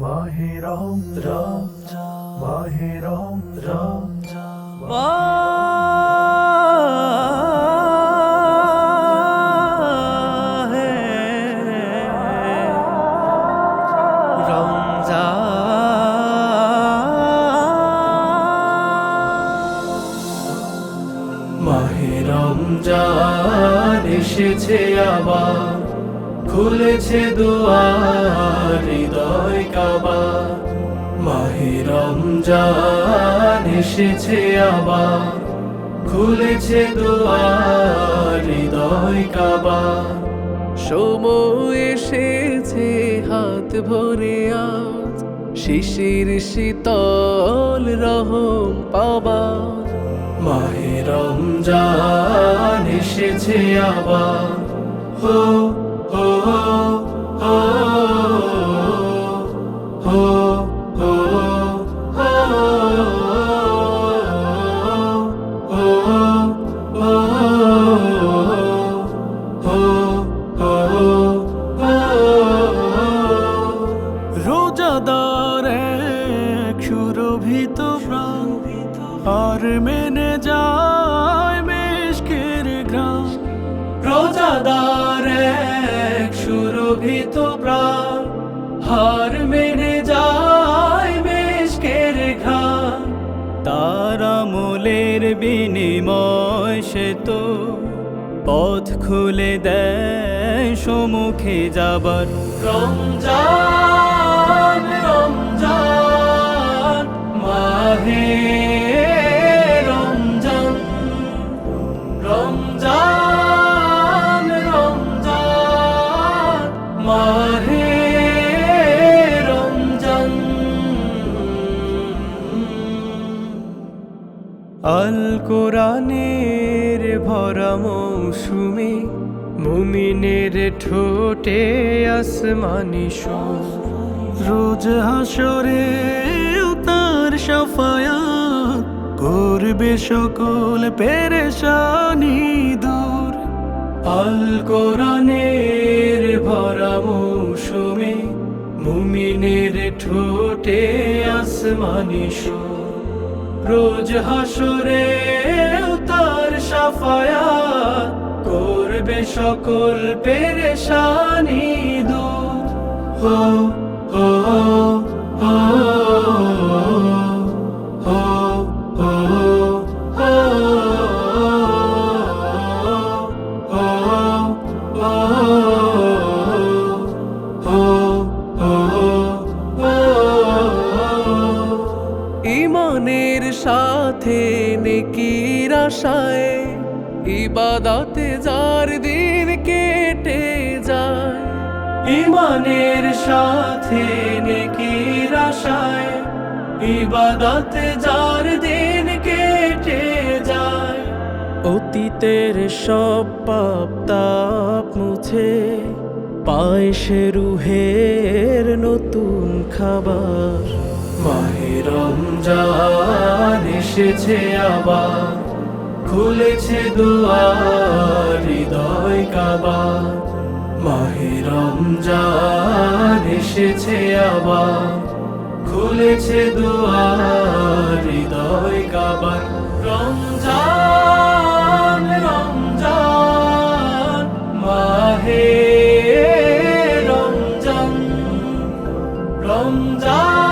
মাহে রমজান মাহে রমজান মাহে রমজান এসেছে আবার। খুলেছে দুয়ার, হৃদয় কাবা। মাহে রমজান এসেছে আবার। খুলেছে দুয়ার, হৃদয় কাবা। সময় এসেছে হাত ভরে আজ, শিশির শীতল রহম পাবা মাহে রমজান এসেছে হো হো রোজাদার সুরভিত প্রাণ আর মেনে সুরভিত প্রাণ, হার মেনে যায় মেশকের রেখা তার আমলের বিনিময় সে তো পথ খুলে দেয় সমুখে যাবার। রমজান রমজান। আল কোরআনের ভরা মৌসুমে মুমিনের ঠোঁটে আসমানি রোজ হাসরে তার সাফায়াত করবে সকল পেরেশানি দূর। আল কোরআনের ভরা মৌসুমে মুমিনের ঠোঁটে আসমানি সুর। রোজ হাসরে তার সাফায়া করবে সকল পেরেশানি দূর। হো। ইমানের সাথে নেকির আশায়, ইবাদতে যার দিন কেটে যায়। ইমানের সাথে নেকির আশায়, ইবাদতে যার দিন কেটে যায়। অতীতের সব পাপ তাপ মুছে পায় সে রুহের নতুন খাবার। মাহে রমজান এসেছে আবার, খুলেছে দুয়ার হৃদয় কাবা। মাহে রমজান এসেছে আবার, খুলেছে দুয়ার হৃদয় কাবার রমজান রমজান, মাহে রমজান রমজান